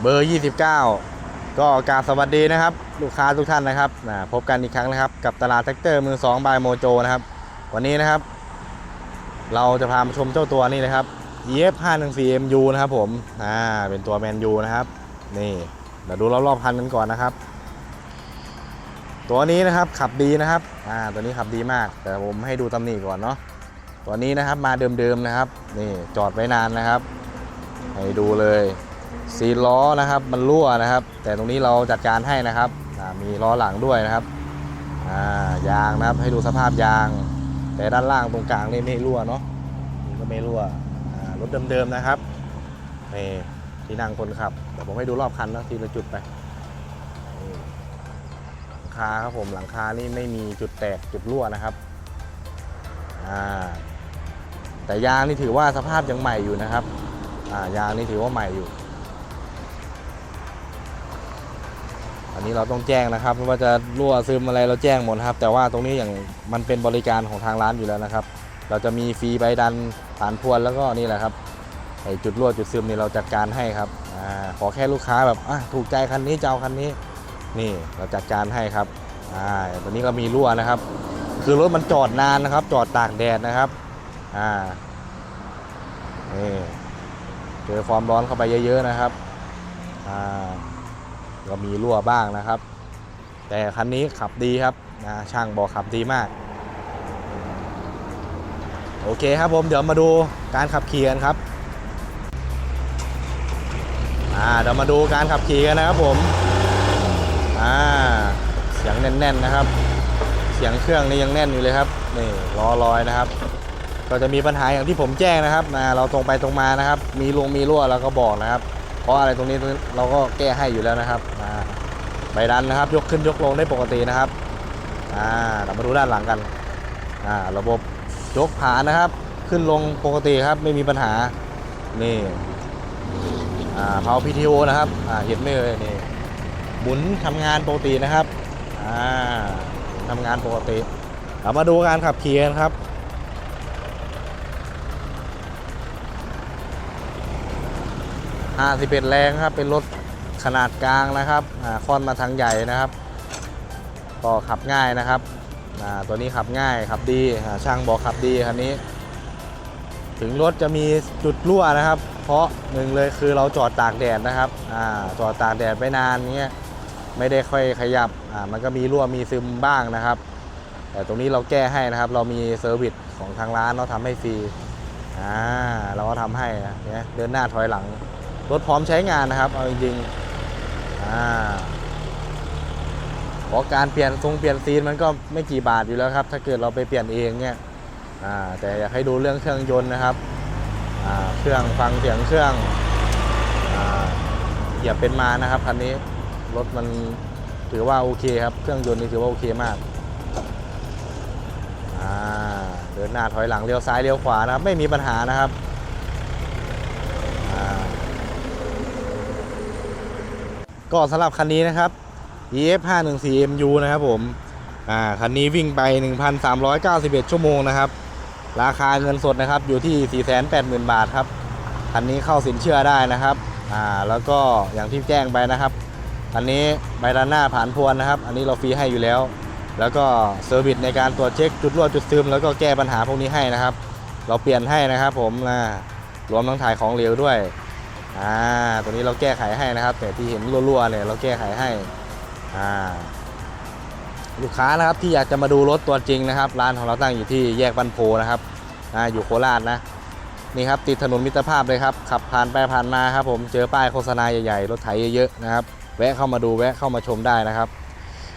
เบอร์ 29 ก็กาบสวัสดีนะครับ ลูกค้าทุกท่านนะครับนะพบกันอีกครั้งนะครับ กับตลาดแท็กเตอร์มือ2บายโมโจนะครับ วันนี้นะครับ เราจะพามาชมเจ้าตัวนี้นะครับ EF 5 1 4 MU นะครับผมอ่าเป็นตัวแมนยูนะครับ นี่เดี๋ยวดูรอบๆคันกันก่อนนะครับ ตัวนี้นะครับขับดีนะครับอ่าตัวนี้ขับดีมาก แต่ผมให้ดูตำหนิก่อนเนาะตัวนี้นะครับมาเดิมๆนะครับ นี่จอดไว้นานนะครับ ให้ดูเลย ซีล้อนะครับมันรั่วนะครับ แต่ตรงนี้เราจัดการให้นะครับมีล้อหลังด้วยนะครับยางนะครับให้ดูสภาพยาง แต่ด้านล่างตรงกลางนี่ไม่รั่วเนาะนี่ก็ไม่รั่วรถเดิมๆนะครับนี่ที่นั่งคนขับเดี๋ยวผมให้ดูรอบคันนะทีละจุดไปหลังคาครับผมหลังคานี่ไม่มีจุดแตกจุดรั่วนะครับแต่ยางนี่ถือว่าสภาพยังใหม่อยู่นะครับยางนี่ถือว่าใหม่อยู่ อันนี้เราต้องแจ้งนะครับไม่ว่าจะรั่วซึมอะไรเราแจ้งหมดครับ แต่ว่าตรงนี้อย่างมันเป็นบริการของทางร้านอยู่แล้วนะครับ เราจะมีฟรีใบดันผ่านพวนแล้วก็นี่แหละครับไอจุดรั่วจุดซึมนี่เราจัดการให้ครับอขอแค่ลูกค้าแบบอะถูกใจคันนี้จะเอาคันนี้ นี่เราจัดการให้ครับอ่าตอนนี้ก็มีรั่วนะครับ คือรถมันจอดนานนะครับ จอดตากแดดนะครับอ่านี่เจอความร้อนเข้าไปเยอะๆนะครับอ่า ก็มีรั่วบ้างนะครับ แต่คันนี้ขับดีครับนะช่างบอกขับดีมาก โอเคครับผมเดี๋ยวมาดูการขับขี่กันครับอ่าเดี๋ยวมาดูการขับขี่กันนะครับผมอ่าเสียงแน่นๆนะครับ เสียงเครื่องนี่ยังแน่นอยู่เลยครับนี่ล้อลอยนะครับ ก็จะมีปัญหาอย่างที่ผมแจ้งนะครับนะเราตรงไปตรงมานะครับ มีลงมีรั่วเราก็บอกนะครับ เพราะอะไรตรงนี้เราก็แก้ให้อยู่แล้วนะครับใบดันนะครับ ยกขึ้นยกลงได้ปกตินะครับอ่าเรามาดูด้านหลังกันอ่าระบบยกผานะครับ ขึ้นลงปกติครับไม่มีปัญหานี่อ่าเผา PTO นะครับอ่าเห็นไหมเลยนี่หมุนทำงานปกตินะครับอ่าทำงานปกติเรามาดูการขับขี่กันครับ 51 แรงครับ เป็นรถขนาดกลางนะครับค่อนมาทางใหญ่นะครับก็ขับง่ายนะครับตัวนี้ขับง่ายขับดีช่างบอกขับดีคันนี้ ถึงรถจะมีจุดรั่วนะครับ เพราะหนึ่งเลยคือเราจอดตากแดดนะครับอจอดตากแดดไปนานเงี้ยไม่ได้ค่อยขยับมันก็มีรั่วมีซึมบ้างนะครับ แต่ตรงนี้เราแก้ให้นะครับ เรามีเซอร์วิสของทางร้านเราทำให้ฟรีเราก็ทำให้นะเนี่ยเดินหน้าถอยหลัง รถพร้อมใช้งานนะครับ เอาจริงๆอ่าเพราะการเปลี่ยนทรงเปลี่ยนซีนมันก็ไม่กี่บาทอยู่แล้วครับ ถ้าเกิดเราไปเปลี่ยนเองเนี่ยอ่าแต่อยากให้ดูเรื่องเครื่องยนต์นะครับอ่าเครื่องฟังเสียงเครื่องอ่าเหยียบเป็นมานะครับคันนี้รถมันถือว่าโอเคครับ เครื่องยนต์นี่ถือว่าโอเคมากเดินหน้าถอยหลังเลี้ยวซ้ายเลี้ยวขวานะครับ ไม่มีปัญหานะครับอ่า ก็สำหรับคันนี้นะครับ EF 5 1 4 MU นะครับผมอ่าคันนี้วิ่งไป 1,391 ชั่วโมงนะครับ ราคาเงินสดนะครับอยู่ที่ 480,000 บาทครับ คันนี้เข้าสินเชื่อได้นะครับอ่าแล้วก็อย่างที่แจ้งไปนะครับอันนี้ใบด้านหน้าผ่านพวนนะครับ อันนี้เราฟรีให้อยู่แล้ว แล้วก็เซอร์วิสในการตรวจเช็คจุดรั่วจุดซึม แล้วก็แก้ปัญหาพวกนี้ให้นะครับ เราเปลี่ยนให้นะครับผมนะรวมทั้งถ่ายของเหลวด้วย อ่าตัวนี้เราแก้ไขให้นะครับ แต่ที่เห็นรั่วๆเนี่ยเราแก้ไขให้อ่าลูกค้านะครับที่อยากจะมาดูรถตัวจริงนะครับ ร้านของเราตั้งอยู่ที่แยกบันโพนะครับอ่าอยู่โคราชนะนี่ครับติดถนนมิตรภาพเลยครับขับผ่านไปผ่านมาครับผมเจอป้ายโฆษณาใหญ่ๆรถไถเยอะๆนะครับ แวะเข้ามาดูแวะเข้ามาชมได้นะครับ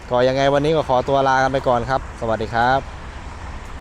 ก็ยังไงวันนี้ก็ขอตัวลากันไปก่อนครับ สวัสดีครับ